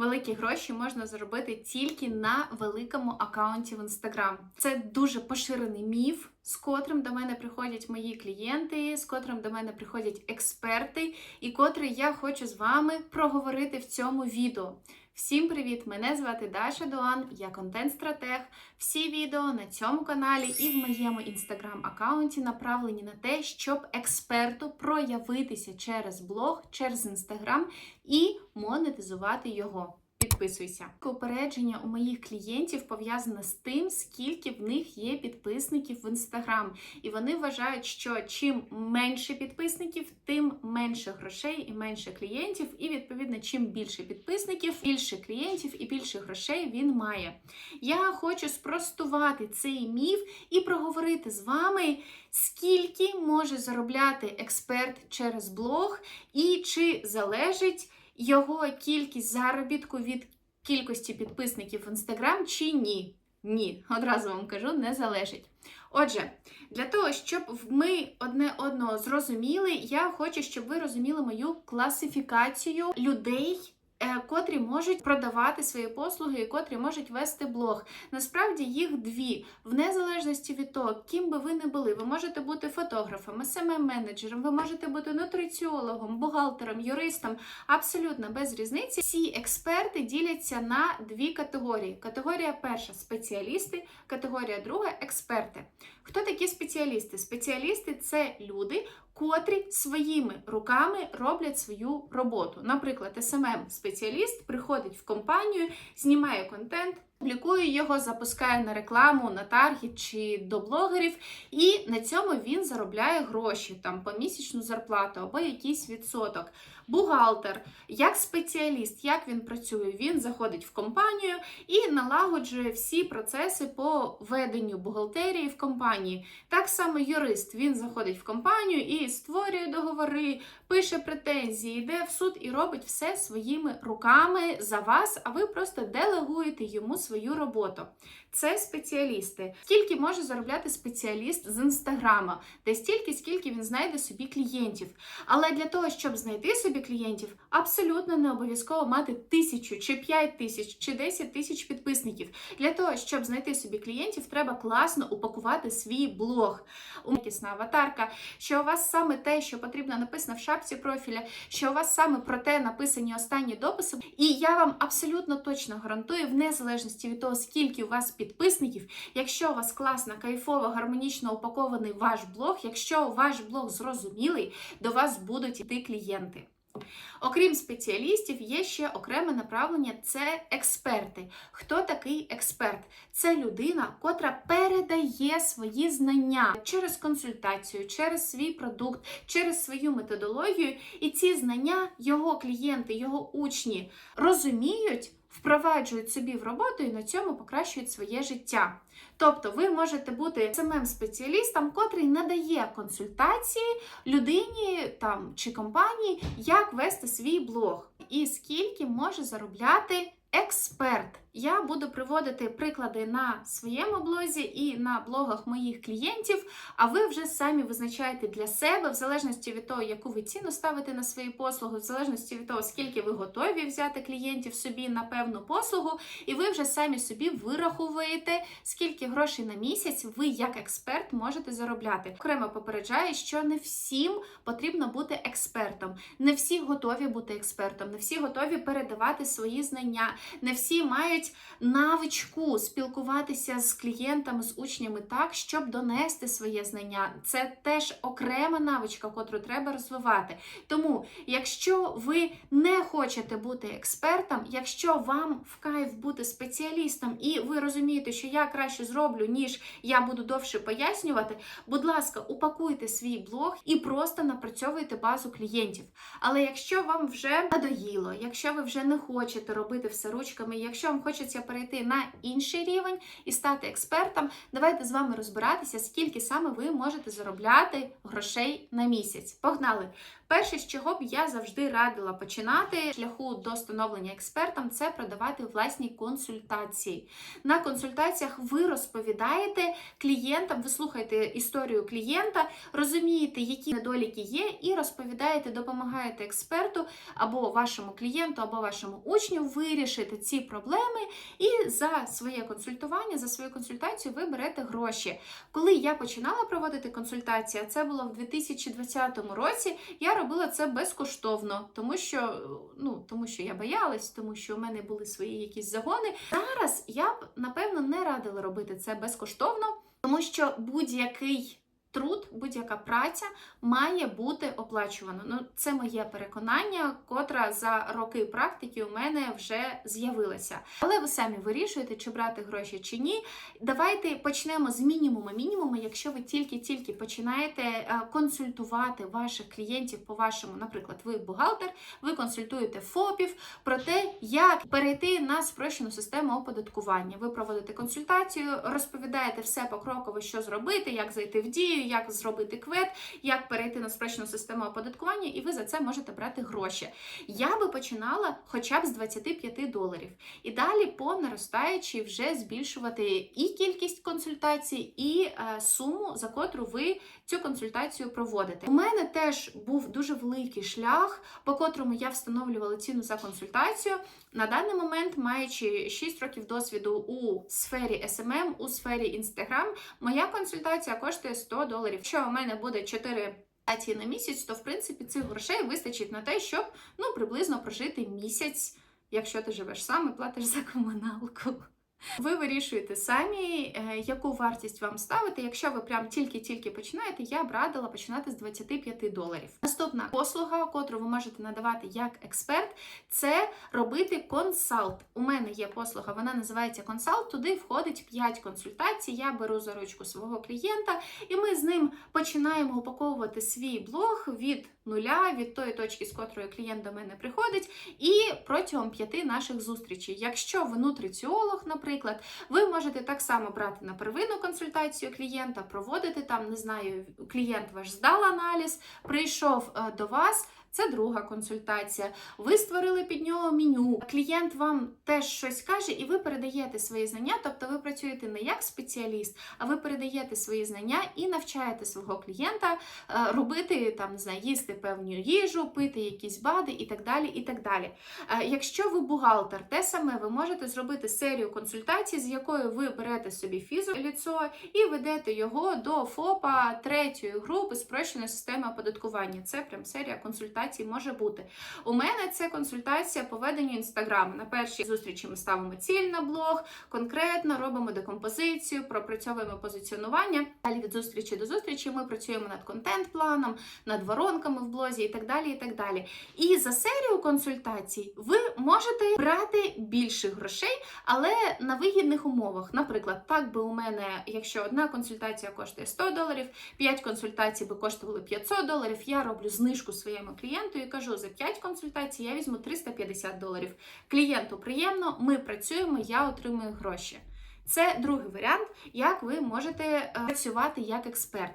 Великі гроші можна заробити тільки на великому аккаунті в Instagram. Це дуже поширений міф, з котрим до мене приходять мої клієнти, з котрим до мене приходять експерти, і котрий я хочу з вами проговорити в цьому відео. Всім привіт! Мене звати Даша Дуан, я контент-стратег. Всі відео на цьому каналі і в моєму інстаграм-аккаунті направлені на те, щоб експерту проявитися через блог, через інстаграм і монетизувати його. Підписуйся. Упередження у моїх клієнтів пов'язане з тим, скільки в них є підписників в інстаграм. І вони вважають, що чим менше підписників, тим менше грошей і менше клієнтів. І відповідно, чим більше підписників, більше клієнтів і більше грошей він має. Я хочу спростувати цей міф і проговорити з вами, скільки може заробляти експерт через блог, і чи залежить його кількість заробітку від кількості підписників в Instagram чи ні? Ні, одразу вам кажу, не залежить. Отже, для того, щоб ми одне одного зрозуміли, я хочу, щоб ви розуміли мою класифікацію людей. Е, Котрі можуть продавати свої послуги і котрі можуть вести блог. Насправді їх дві, в незалежності від того, ким би ви не були. Ви можете бути фотографом, СММ-менеджером, ви можете бути нутриціологом, бухгалтером, юристом, абсолютно без різниці. Всі експерти діляться на дві категорії. Категорія перша спеціалісти, категорія друга експерти. Хто такі спеціалісти? Спеціалісти це люди, котрі своїми руками роблять свою роботу. Наприклад, СММ-спеціаліст приходить в компанію, знімає контент. Публікує його, запускає на рекламу, на таргет чи до блогерів, і на цьому він заробляє гроші, там помісячну зарплату або якийсь відсоток. Бухгалтер, як спеціаліст, як він працює, він заходить в компанію і налагоджує всі процеси по веденню бухгалтерії в компанії. Так само юрист він заходить в компанію і створює договори, пише претензії, йде в суд і робить все своїми руками за вас, а ви просто делегуєте йому свою роботу. Це спеціалісти. Скільки може заробляти спеціаліст з інстаграма? Десь стільки, скільки він знайде собі клієнтів. Але для того, щоб знайти собі клієнтів, абсолютно не обов'язково мати тисячу, чи п'ять тисяч, чи десять тисяч підписників. Для того, щоб знайти собі клієнтів, треба класно упакувати свій блог. Якісна аватарка, що у вас саме те, що потрібно написано в шапці профіля, що у вас саме про те написані останні дописи. І я вам абсолютно точно гарантую, в незалежності від того, скільки у вас підписників, якщо у вас класно, кайфово, гармонічно упакований ваш блог, якщо ваш блог зрозумілий, до вас будуть йти клієнти. Окрім спеціалістів, є ще окреме направлення це експерти. Хто такий експерт? Це людина, котра передає свої знання через консультацію, через свій продукт, через свою методологію, і ці знання його клієнти, його учні розуміють. Впроваджують собі в роботу і на цьому покращують своє життя. Тобто ви можете бути самим спеціалістом, котрий надає консультації людині там чи компанії, як вести свій блог і скільки може заробляти експерт. Я буду приводити приклади на своєму блозі і на блогах моїх клієнтів, а ви вже самі визначаєте для себе, в залежності від того, яку ви ціну ставите на свої послуги, в залежності від того, скільки ви готові взяти клієнтів собі на певну послугу, і ви вже самі собі вираховуєте, скільки грошей на місяць ви як експерт можете заробляти. Окремо попереджаю, що не всім потрібно бути експертом, не всі готові бути експертом, не всі готові передавати свої знання, не всі мають навичку спілкуватися з клієнтами, з учнями так, щоб донести своє знання. Це теж окрема навичка, котру треба розвивати. Тому, якщо ви не хочете бути експертом, якщо вам в кайф бути спеціалістом, і ви розумієте, що я краще зроблю, ніж я буду довше пояснювати, будь ласка, упакуйте свій блог і просто напрацьовуйте базу клієнтів. Але якщо вам вже надоїло, якщо ви вже не хочете робити все ручками, якщо вам хочеться перейти на інший рівень і стати експертом, давайте з вами розбиратися, скільки саме ви можете заробляти грошей на місяць. Погнали! Перше, з чого б я завжди радила починати шляху до становлення експертом, це продавати власні консультації. На консультаціях ви розповідаєте клієнтам, ви слухаєте історію клієнта, розумієте, які недоліки є, і розповідаєте, допомагаєте експерту або вашому клієнту, або вашому учню вирішити ці проблеми. І за своє консультування, за свою консультацію ви берете гроші. Коли я починала проводити консультації, це було в 2020 році, я робила це безкоштовно, тому що ну тому що я боялась, тому що у мене були свої якісь загони. Зараз я б напевно не радила робити це безкоштовно, тому що будь-який. Труд, будь-яка праця має бути оплачувана. Ну, це моє переконання, котра за роки практики у мене вже з'явилася. Але ви самі вирішуєте, чи брати гроші чи ні. Давайте почнемо з мінімуму. Мінімуму, якщо ви тільки-тільки починаєте е, консультувати ваших клієнтів по вашому, наприклад, ви бухгалтер, ви консультуєте ФОПів про те, як перейти на спрощену систему оподаткування. Ви проводите консультацію, розповідаєте все покроково, що зробити, як зайти в дію як зробити квет, як перейти на спрощену систему оподаткування, і ви за це можете брати гроші. Я би починала хоча б з 25 доларів. І далі по наростаючій вже збільшувати і кількість консультацій, і е, суму, за котру ви цю консультацію проводите. У мене теж був дуже великий шлях, по котрому я встановлювала ціну за консультацію. На даний момент, маючи 6 років досвіду у сфері SMM, у сфері Instagram, моя консультація коштує 100 доларів. Якщо у мене буде 4 консультації на місяць, то в принципі цих грошей вистачить на те, щоб ну приблизно прожити місяць, якщо ти живеш сам і платиш за комуналку. Ви вирішуєте самі, е, яку вартість вам ставити. Якщо ви прям тільки-тільки починаєте, я б радила починати з 25 доларів. Наступна послуга, котру ви можете надавати як експерт, це робити консалт. У мене є послуга, вона називається консалт. Туди входить 5 консультацій. Я беру за ручку свого клієнта, і ми з ним починаємо упаковувати свій блог від нуля, від тої точки, з котрої клієнт до мене приходить, і протягом п'яти наших зустрічей. Якщо ви нутриціолог, наприклад, ви можете так само брати на первинну консультацію клієнта, проводити там, не знаю, клієнт ваш здав аналіз, прийшов е, до вас. Це друга консультація. Ви створили під нього меню. Клієнт вам теж щось каже, і ви передаєте свої знання. Тобто ви працюєте не як спеціаліст, а ви передаєте свої знання і навчаєте свого клієнта е, робити там, їсти певну їжу, пити якісь бади і так далі. і так далі. Е, Якщо ви бухгалтер, те саме ви можете зробити серію консультацій, з якою ви берете собі фізоліцо і ведете його до ФОПа третьої групи спрощеної системи оподаткування. Це прям серія консультацій може бути. У мене це консультація по веденню інстаграму. На першій зустрічі ми ставимо ціль на блог, конкретно робимо декомпозицію, пропрацьовуємо позиціонування. Далі від зустрічі до зустрічі ми працюємо над контент-планом, над воронками в блозі і так далі. І так далі. І за серію консультацій ви можете брати більше грошей, але на вигідних умовах. Наприклад, так би у мене, якщо одна консультація коштує 100 доларів, 5 консультацій би коштували 500 доларів, я роблю знижку своєму клієнту клієнту і кажу, за 5 консультацій я візьму 350 доларів. Клієнту приємно, ми працюємо, я отримую гроші. Це другий варіант, як ви можете е, працювати як експерт.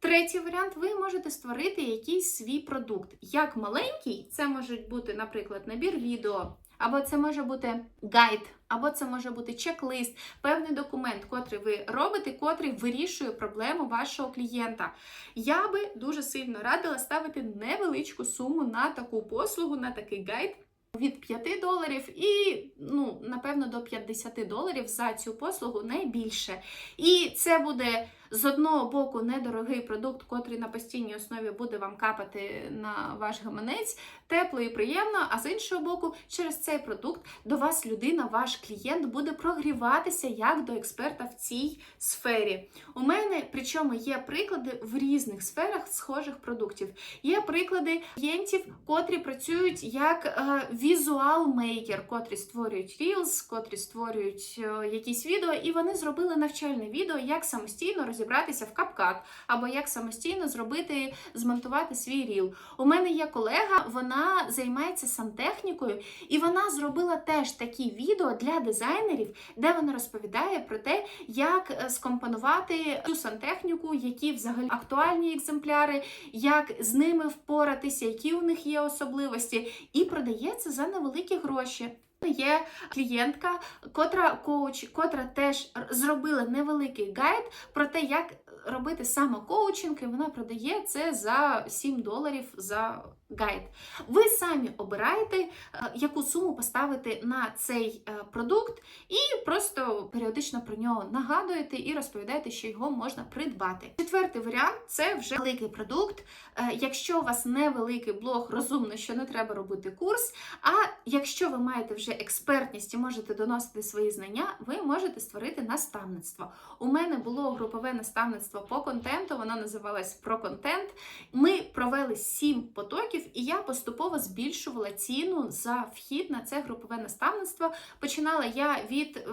Третій варіант, ви можете створити якийсь свій продукт. Як маленький, це може бути, наприклад, набір відео, або це може бути гайд, або це може бути чек-лист, певний документ, котрий ви робите, котрий вирішує проблему вашого клієнта. Я би дуже сильно радила ставити невеличку суму на таку послугу, на такий гайд. Від 5 доларів і, ну, напевно, до 50 доларів за цю послугу найбільше. І це буде з одного боку недорогий продукт, котрий на постійній основі буде вам капати на ваш гаманець, тепло і приємно. А з іншого боку, через цей продукт до вас людина, ваш клієнт, буде прогріватися як до експерта в цій сфері. У мене, причому, є приклади в різних сферах схожих продуктів. Є приклади клієнтів, котрі працюють як е, візуал-мейкер, котрі створюють Reels, котрі створюють е, якісь відео, і вони зробили навчальне відео, як самостійно розібрати розібратися в капкат, або як самостійно зробити, змонтувати свій ріл. У мене є колега, вона займається сантехнікою, і вона зробила теж такі відео для дизайнерів, де вона розповідає про те, як е, скомпонувати цю сантехніку, які взагалі актуальні екземпляри, як з ними впоратися, які у них є особливості, і продається за невеликі гроші. Є клієнтка, котра коуч, котра теж зробила невеликий гайд про те, як робити саме коучинг, і вона продає це за 7 доларів за гайд. Ви самі обираєте, е, яку суму поставити на цей е, продукт, і просто періодично про нього нагадуєте і розповідаєте, що його можна придбати. Четвертий варіант це вже великий продукт. Е, Якщо у вас невеликий блог, розумно, що не треба робити курс. А якщо ви маєте вже експертність і можете доносити свої знання, ви можете створити наставництво. У мене було групове наставництво по контенту, воно називалось про контент. Ми провели сім потоків, і я поступово збільшувала ціну за вхід на це групове наставництво. Починала я від, е,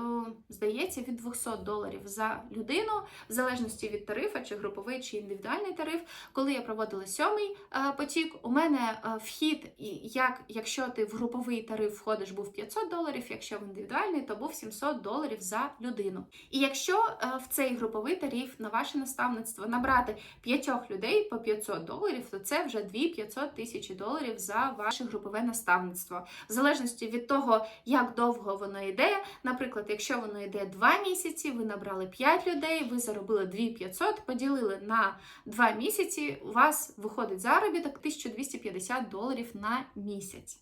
здається, від 200 доларів за людину, в залежності від тарифа, чи груповий, чи індивідуальний тариф. Коли я проводила сьомий е, потік, у мене е, вхід, як якщо ти в груповий тариф входиш, був 500 доларів, якщо в індивідуальний, то був 700 доларів за людину. І якщо в цей груповий тариф на ваше наставництво набрати п'ятьох людей по 500 доларів, то це вже 2-500 тисяч доларів за ваше групове наставництво. В залежності від того, як довго воно йде. Наприклад, якщо воно йде 2 місяці, ви набрали 5 людей, ви заробили 2500, поділили на 2 місяці, у вас виходить заробіток 1250 доларів на місяць.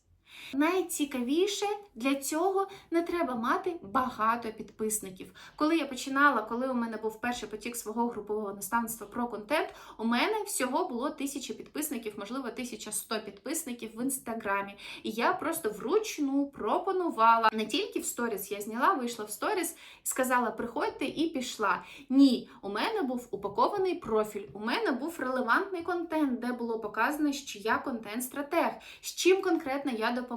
Найцікавіше для цього не треба мати багато підписників. Коли я починала, коли у мене був перший потік свого групового наставництва про контент, у мене всього було тисяча підписників, можливо, 1100 підписників в інстаграмі. І я просто вручну пропонувала не тільки в сторіс, я зняла, вийшла в сторіс, сказала, приходьте і пішла. Ні, у мене був упакований профіль, у мене був релевантний контент, де було показано, що я контент-стратег, з чим конкретно я допомагаю,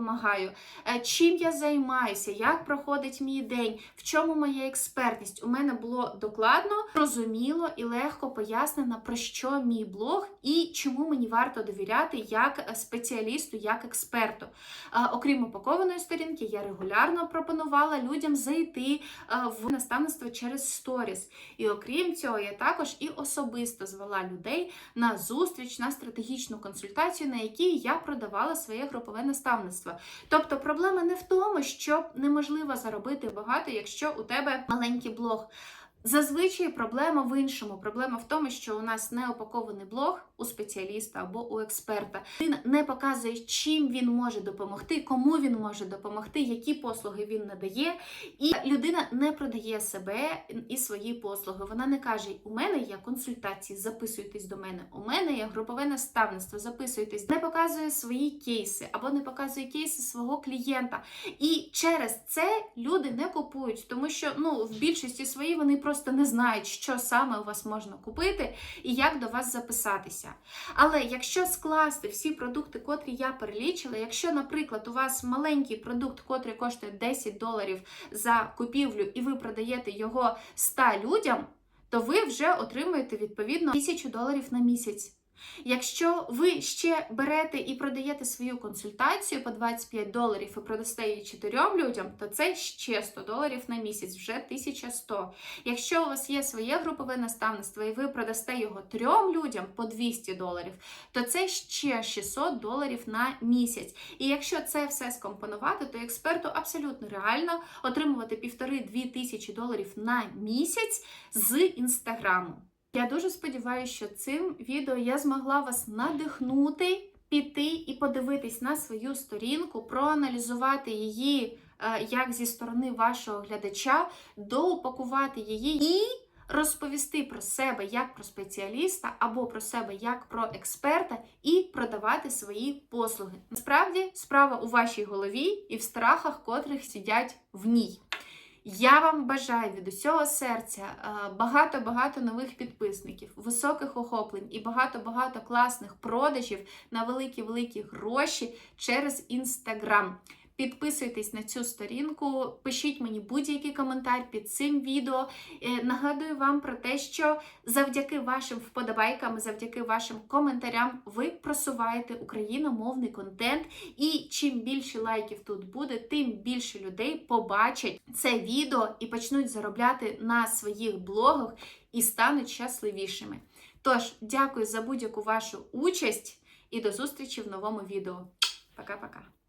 е, чим я займаюся, як проходить мій день, в чому моя експертність. У мене було докладно, розуміло і легко пояснено, про що мій блог і чому мені варто довіряти як спеціалісту, як експерту. Е, Окрім упакованої сторінки, я регулярно пропонувала людям зайти е, в наставництво через сторіс. І окрім цього, я також і особисто звела людей на зустріч, на стратегічну консультацію, на якій я продавала своє групове наставництво. Тобто проблема не в тому, що неможливо заробити багато, якщо у тебе маленький блог. Зазвичай проблема в іншому. Проблема в тому, що у нас не упакований блог у спеціаліста або у експерта. Він не показує, чим він може допомогти, кому він може допомогти, які послуги він надає. І людина не продає себе і свої послуги. Вона не каже: у мене є консультації, записуйтесь до мене. У мене є групове наставництво, записуйтесь, не показує свої кейси або не показує кейси свого клієнта. І через це люди не купують, тому що ну в більшості своїй вони просто не знають, що саме у вас можна купити і як до вас записатися. Але якщо скласти всі продукти, котрі я перелічила, якщо, наприклад, у вас маленький продукт, котрий коштує 10 доларів за купівлю, і ви продаєте його 100 людям, то ви вже отримуєте відповідно 1000 доларів на місяць. Якщо ви ще берете і продаєте свою консультацію по 25 доларів і продасте її 4 людям, то це ще 100 доларів на місяць, вже 1100. Якщо у вас є своє групове наставництво і ви продасте його 3 людям по 200 доларів, то це ще 600 доларів на місяць. І якщо це все скомпонувати, то експерту абсолютно реально отримувати 1,5-2 тисячі доларів на місяць з інстаграму. Я дуже сподіваюся, що цим відео я змогла вас надихнути, піти і подивитись на свою сторінку, проаналізувати її е, як зі сторони вашого глядача, доупакувати її і розповісти про себе як про спеціаліста або про себе як про експерта і продавати свої послуги. Насправді, справа у вашій голові і в страхах, котрих сидять в ній. Я вам бажаю від усього серця багато-багато нових підписників, високих охоплень і багато-багато класних продажів на великі-великі гроші через інстаграм. Підписуйтесь на цю сторінку, пишіть мені будь-який коментар під цим відео. Е, Нагадую вам про те, що завдяки вашим вподобайкам, завдяки вашим коментарям, ви просуваєте україномовний контент. І чим більше лайків тут буде, тим більше людей побачать це відео і почнуть заробляти на своїх блогах і стануть щасливішими. Тож, дякую за будь-яку вашу участь і до зустрічі в новому відео. Пока-пока.